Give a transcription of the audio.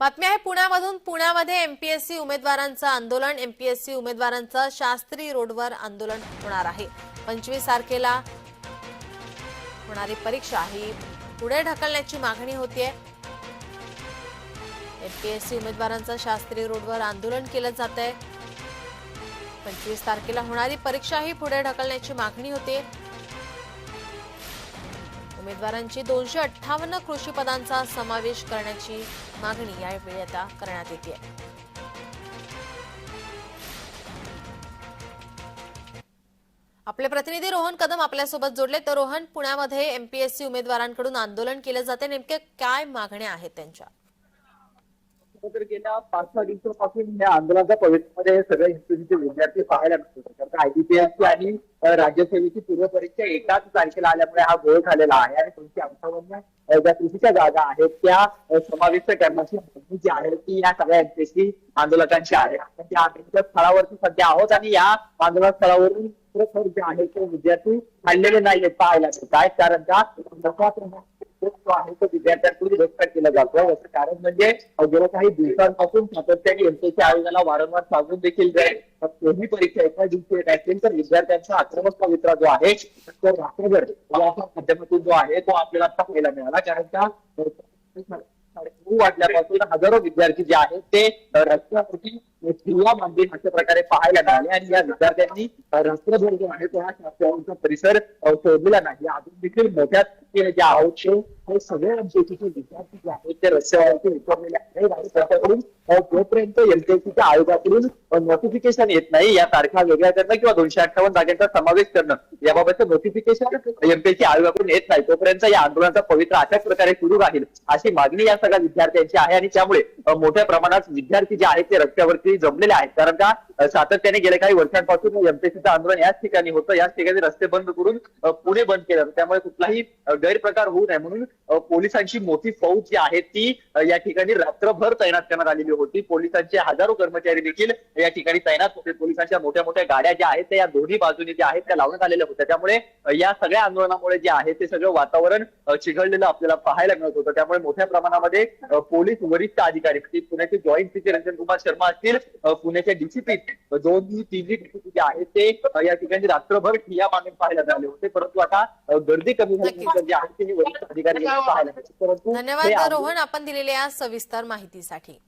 बातमी आहे पुण्यामधून पुण्यामध्ये एमपीएससी उमेदवारांचं आंदोलन. एमपीएससी उमेदवारांचं शास्त्री रोडवर आंदोलन होणार आहे. पंचवीस तारखेला होणारी परीक्षा ही पुढे ढकलण्याची मागणी होतीये. एमपीएससी उमेदवारांचं शास्त्री रोडवर आंदोलन केलं जात आहे पंचवीस तारखेला होणारी परीक्षा ही पुढे ढकलण्याची मागणी होती उमेदवारांची दोनशे अठ्ठावन्न कृषी पदांचा समावेश करण्याची मागणी यावेळी आता करण्यात येते. आपले प्रतिनिधी रोहन कदम आपल्यासोबत जोडले. तर रोहन पुण्यामध्ये एमपीएससी उमेदवारांकडून आंदोलन केलं जाते. नेमके काय मागण्या आहेत त्यांच्या? तर गेल्या पाच सहा दिवसापासून या आंदोलनाच्या पवित्रमध्ये सगळ्या इन्स्टिट्यूटचे विद्यार्थी पाहायला मिळतो कारण आयबीपीएसची आणि राज्यसेवेची पूर्वपरीक्षा एकाच तारखेला आल्यामुळे हा गोळ झालेला आहे आणि तुमची अंठावन्न ज्या कृषीच्या जागा आहेत त्या समाविष्ट करण्याची मागणी जी आहे ती या सगळ्या एमपीएससी आंदोलकांची आहे. आपण त्या आंदोलनाच्या स्थळावरती सध्या आहोत आणि या आंदोलन स्थळावरून खरोखर जे आहे ते विद्यार्थी हल्लेले नाहीत पाहायला मिळत आहेत. कारण त्या जो आहे तो विद्यार्थ्यांकडून व्यक्त केला जातो. याचं कारण म्हणजे गेल्या काही दिवसांपासून सातत्याने एमसीच्या आयोगाला वारंवार सांगून देखील जाईल. कोणी परीक्षा एका दिवशी येत असेल तर विद्यार्थ्यांचा आक्रमक पवित्रा जो आहे तो रात्रभर माध्यमातून जो आहे तो आपल्याला आता पाहायला मिळाला. कारण का? हो साडेनऊ वाजल्यापासून हजारो विद्यार्थी जे आहेत ते रस्त्यावरती क्रिया मांडली अशा प्रकारे पाहायला मिळाले आणि या विद्यार्थ्यांनी रस्त्याभर जो आहे तो हा शास्त्रांचा परिसर अ, सोडलेला नाही. अजून देखील मोठ्या संख्येने जे आहोत ते हे सगळे एमपीएससीचे विद्यार्थी जे आहेत ते जोपर्यंत एमपीएससीच्या आयोगाकडून नोटिफिकेशन येत नाही या तारखा वेगळ्या करणं किंवा दोनशे अठ्ठावन्न जागांचा समावेश करणं याबाबतचं नोटिफिकेशन एमपीएससी आयोगाकडून येत नाही. तोपर्यंत या आंदोलनाचा पवित्र अशाच प्रकारे सुरू राहील अशी मागणी या सगळ्या विद्यार्थ्यांची आहे. आणि त्यामुळे मोठ्या प्रमाणात विद्यार्थी जे आहेत ते रस्त्यावरती जमलेले आहेत. कारण का सातत्याने गेल्या काही वर्षांपासून एमपीएससीचं आंदोलन याच ठिकाणी होतं. याच ठिकाणी रस्ते बंद करून पुणे बंद केलं त्यामुळे कुठलाही गैरप्रकार होऊ नये म्हणून पोलिसांची मोठी फौज जी आहे ती या ठिकाणी रात्रभर तैनात करण्यात आलेली होती. पोलिसांचे हजारो कर्मचारी देखील या ठिकाणी तैनात होते. पोलिसांच्या मोठ्या मोठ्या गाड्या ज्या आहेत त्या या दोन्ही बाजूने ज्या आहेत त्या लावण्यात आलेल्या होत्या. त्यामुळे या सगळ्या आंदोलनामुळे जे आहे ते सगळं वातावरण चिघळलेलं आपल्याला पाहायला मिळत होतं. त्यामुळे मोठ्या प्रमाणामध्ये पोलीस वरिष्ठ अधिकारी म्हणजे पुण्याचे जॉईंट सीचे रंजन कुमार शर्मा असतील पुण्याचे डीसीपी दोन तीन डीसीपी जे आहेत ते या ठिकाणी रात्रभर ठिया मागून पाहायला मिळाले होते. परंतु आता गर्दी कमी झाल्यानंतर जे आहे ते वरिष्ठ अधिकारी पाहायला मिळाले. परंतु धन्यवाद रोहन आपण दिलेल्या या सविस्तर माहितीसाठी.